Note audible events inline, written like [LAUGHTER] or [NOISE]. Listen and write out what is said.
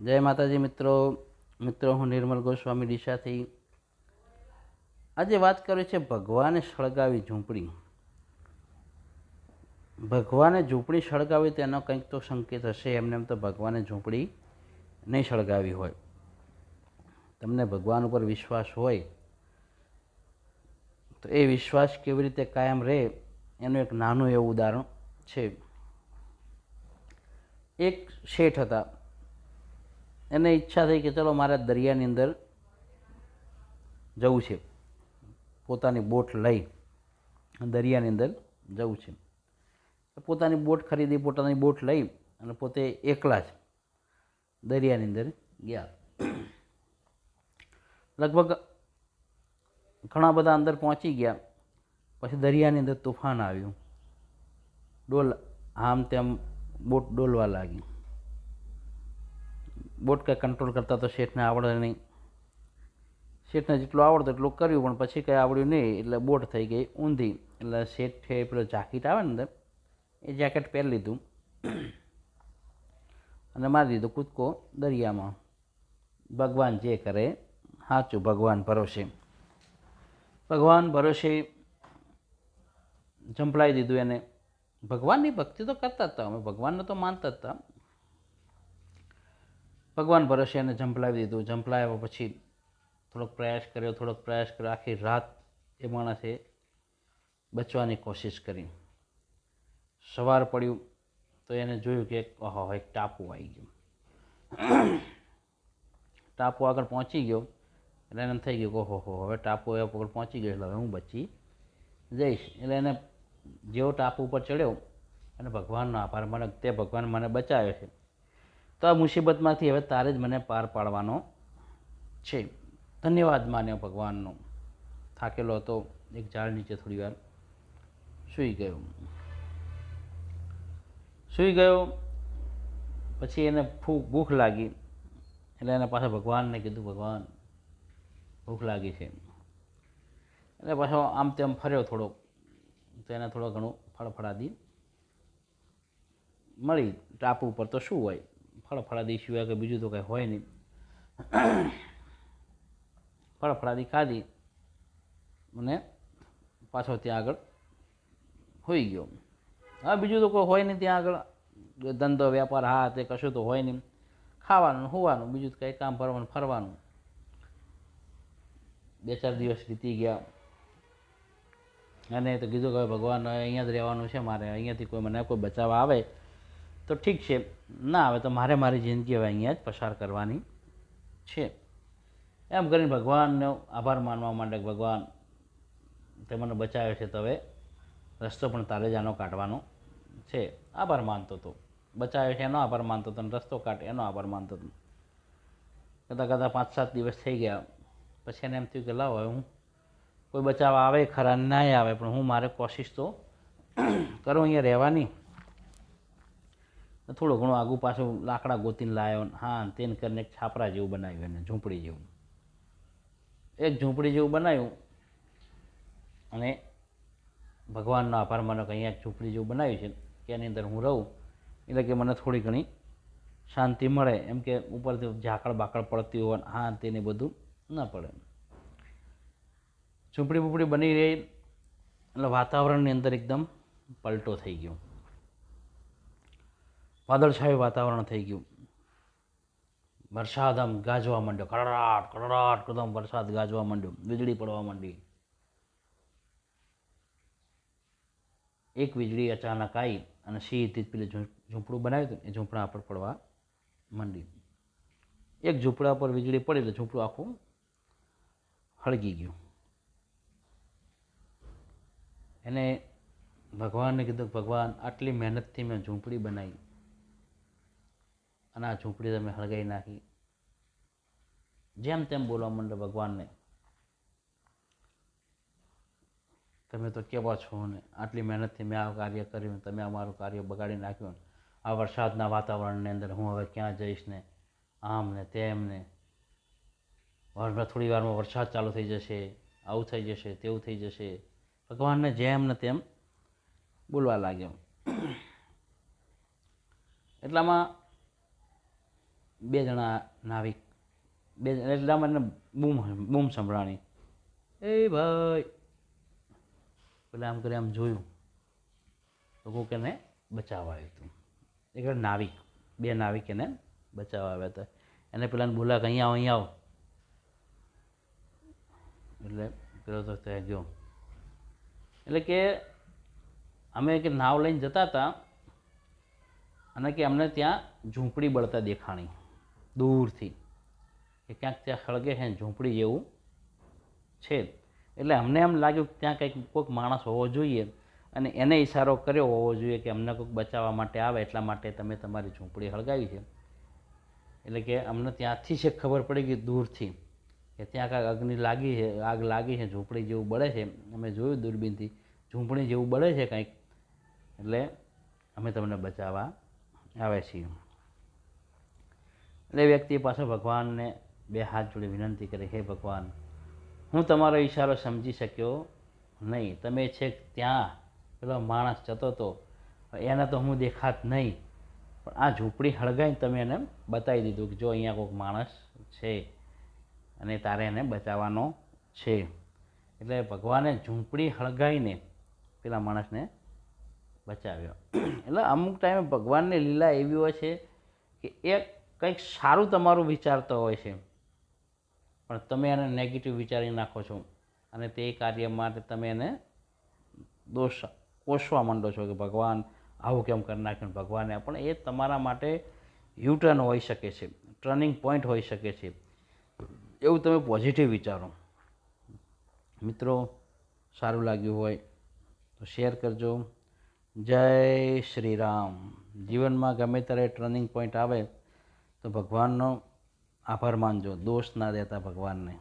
જય માતાજી મિત્રો. મિત્રો, હું નિર્મલ ગોસ્વામી ડીસાથી આજે વાત કરે છે ભગવાને સળગાવી ઝૂંપડી. ભગવાને ઝૂંપડી સળગાવી તેનો કંઈક તો સંકેત હશે. એમને એમ તો ભગવાને ઝૂંપડી નહીં સળગાવી હોય. તમને ભગવાન ઉપર વિશ્વાસ હોય, તો એ વિશ્વાસ કેવી રીતે કાયમ રહે, એનું એક નાનું એવું ઉદાહરણ છે. એક શેઠ હતા. એને ઈચ્છા થઈ કે ચલો મારે દરિયાની અંદર જવું છે. પોતાની બોટ લઈ દરિયાની અંદર જવું છે. પોતાની બોટ ખરીદી, પોતાની બોટ લઈ અને પોતે એકલા જ દરિયાની અંદર ગયા. લગભગ ઘણા બધા અંદર પહોંચી ગયા. પછી દરિયાની અંદર તુફાન આવ્યું. ડોલ આમ તેમ બોટ ડોલવા લાગી. બોટ કંઈ કંટ્રોલ કરતા તો શેઠને આવડે નહીં. શેઠને જેટલું આવડતું એટલું કર્યું, પણ પછી કંઈ આવડ્યું નહીં, એટલે બોટ થઈ ગઈ ઊંધી. એટલે શેઠે પેલો જાકીટ આવે ને એ જેકેટ પહેરી લીધું. અને મારી દીધો કૂદકો દરિયામાં. ભગવાન જે કરે, સાચું ભગવાન ભરોસે. ભગવાન ભરોસે જંપલાઈ દીધું એને. ભગવાનની ભક્તિ તો કરતા હતા, અમે ભગવાનને તો માનતા હતા. ભગવાન ભરોસે એને ઝંપલાવી દીધું. જંપલાવ્યા પછી થોડોક પ્રયાસ કર્યો, થોડોક પ્રયાસ કર્યો. આખી રાત એ માણસે બચવાની કોશિશ કરી. સવાર પડ્યું તો એને જોયું કે ઓહો, એક ટાપુ આવી ગયો. ટાપુ આગળ પહોંચી ગયો. એટલે એને થઈ ગયું કે, ઓહો હવે ટાપુ આગળ પહોંચી ગયો, એટલે હવે હું બચી જઈશ. એટલે એને જેવો ટાપુ ઉપર ચડ્યો અને ભગવાનનો આભાર મને તે ભગવાન મને બચાવ્યો છે. તો આ મુસીબતમાંથી હવે તારે જ મને પાર પાડવાનો છે. ધન્યવાદ માન્યો ભગવાનનો. થાકેલો હતો, એક ઝાડ નીચે થોડી વાર સૂઈ ગયો. સૂઈ ગયો, પછી એને ભૂખ લાગી. એટલે એને પાસે ભગવાનને કીધું, ભગવાન, ભૂખ લાગી છે. એટલે પાછો આમ તેમ ફર્યો થોડોક તો એને થોડો ઘણું ફળફળાદી મળી. ટાપુ ઉપર તો શું હોય? ફળફળાદી સિવાય કે બીજું તો કંઈ હોય નહીં. ફળફળાદી ખાધી અને પાછો ત્યાં આગળ હોઈ ગયો. હા બીજું તો કોઈ હોય નહીં ત્યાં આગળ. ધંધો વેપાર હા, તે કશું તો હોય નહીં. ખાવાનું, હોવાનું, બીજું કંઈ કામ કરવાનું ફરવાનું. બે ચાર દિવસ વીતી ગયા. અને તો કીધું કે ભગવાન અહીંયા જ રહેવાનું છે મારે. અહીંયાથી કોઈ મને કોઈ બચાવવા આવે. તો ઠીક છે. ના આવે તો મારે મારી જિંદગી હવે અહીંયા જ પસાર કરવાની છે. એમ કરીને ભગવાનનો આભાર માનવા માંડે ભગવાન તે મને બચાવ્યો છે તો હવે રસ્તો પણ તારે જ આનો કાઢવાનો છે. આભાર માનતો હતો બચાવ્યો છે એનો આભાર માનતો હતો અને રસ્તો કાઢે એનો આભાર માનતો હતો કદા કદાચ પાંચ સાત દિવસ થઈ ગયા. પછી એને એમ થયું કે લાવ, હવે હું કોઈ બચાવ આવે ખરા ના આવે, પણ હું મારે કોશિશ તો કરું અહીંયા રહેવાની. થોડું ઘણું આગુ પાછું લાકડા ગોતીને લાવ્યો હા તેને કરીને એક છાપરા જેવું બનાવ્યું એને, ઝૂંપડી જેવું. એક ઝૂંપડી જેવું બનાવ્યું અને ભગવાનનો આભાર માનો કે અહીંયા ઝૂંપડી જેવું બનાવ્યું છે કે એની અંદર હું રહું, એટલે કે મને થોડી ઘણી શાંતિ મળે, એમ કે ઉપરથી ઝાકળ બાકળ પડતી હોય હા તેને બધું ન પડે. ઝૂંપડી બૂપડી બની રહી, એટલે વાતાવરણની અંદર એકદમ પલટો થઈ ગયો. વાદળછાયું વાતાવરણ થઈ ગયું. વરસાદ આમ ગાજવા માંડ્યો. કડરાટ કડરાટ કદમ વરસાદ ગાજવા માંડ્યો. વીજળી પડવા માંડી. એક વીજળી અચાનક આવી અને સીધી જ પેલી ઝૂંપડું બનાવ્યું હતું એ ઝૂંપડા પર પડવા માંડી. એક ઝૂંપડા પર વીજળી પડી એટલે ઝૂંપડું આખું હળગી ગયું. એને ભગવાનને કીધું ભગવાન આટલી મહેનતથી મેં ઝૂંપડી બનાવી. અને આ ઝૂંપડી તમે હળગાઈ નાખી. જેમ તેમ બોલવા માંડે ભગવાનને. તમે તો કેવા છો ને? આટલી મહેનતથી મેં આ કાર્ય કર્યું તમે અમારું કાર્ય બગાડી નાખ્યું આ વરસાદના વાતાવરણની અંદર હું હવે ક્યાં જઈશ ને? આમ ને તેમ ને. હમણાં થોડી વારમાં વરસાદ ચાલુ થઈ જશે, આવું થઈ જશે, તેવું થઈ જશે. ભગવાનને જેમ ને તેમ બોલવા લાગ્યો. [CLEARS THROAT] એટલામાં બે જણા નાવિક. બે એટલે મને બૂમ બૂમ સંભળાણી. એ ભાઈ. પેલા આમ કરી આમ જોયું. તો કોક એને બચાવવા આવ્યું હતું. એક નાવિક. બે નાવિક એને બચાવવા આવ્યા હતા. એને પેલાને બોલા કે અહીંયા આવો અહીં આવો. એટલે પેલો તો ત્યાં ગયો. એટલે કે અમે કે નાવ લઈને જતા હતા અને કે અમને ત્યાં ઝૂંપડી બળતા દેખાણી. દૂરથી. કે ક્યાંક ત્યાં સળગે છે ઝૂંપડી જેવું છે. એટલે અમને એમ લાગ્યું કે ત્યાં કંઈક કોઈક માણસ હોવો જોઈએ અને એને ઈશારો કર્યો હોવો જોઈએ કે અમને કોઈક બચાવવા માટે આવે એટલા માટે તમે તમારી ઝૂંપડી હળગાવી છે. એટલે કે અમને ત્યાંથી છે ખબર પડી ગઈ દૂરથી કે ત્યાં કાંઈક અગ્નિ લાગી છે, આગ લાગી છે, ઝૂંપડી જેવું બળે છે. અમે જોયું દૂરબીનથી, ઝૂંપડી જેવું બળે છે કંઈક. એટલે અમે તમને બચાવવા આવે છીએ. એટલે વ્યક્તિ પાસે ભગવાનને બે હાથ જોડે વિનંતી કરી, હે ભગવાન, હું તમારો ઈશારો સમજી શક્યો નહીં. તમે છેક ત્યાં, પેલો માણસ જતો હતો એને તો હું દેખાત નહીં. પણ આ ઝૂંપડી હળગાઈને તમે એને બતાવી દીધું કે જો અહીંયા કોઈક માણસ છે અને તારે એને બચાવવાનો છે. એટલે ભગવાને ઝૂંપડી હળગાઈને પેલા માણસને બચાવ્યો. એટલે અમુક ટાઈમે ભગવાનની લીલા એવી હોય છે કે એ કંઈક સારું તમારું વિચારતો હોય છે. પણ તમે એને નેગેટિવ વિચારી નાખો છો. અને તે કાર્ય માટે તમે એને દોષ કોષવા માંડો છો કે ભગવાન આવું કેમ કરી નાખ્યું ભગવાને. પણ એ તમારા માટે યુટર્ન હોઈ શકે છે. ટર્નિંગ પોઈન્ટ હોઈ શકે છે. એવું તમે પોઝિટિવ વિચારો. મિત્રો, સારું લાગ્યું હોય તો શેર કરજો. જય શ્રી રામ. જીવનમાં ગમે ત્યારે ટર્નિંગ પોઈન્ટ આવે તો ભગવાનનો આભાર માનજો દોષ ના દેતા ભગવાનને.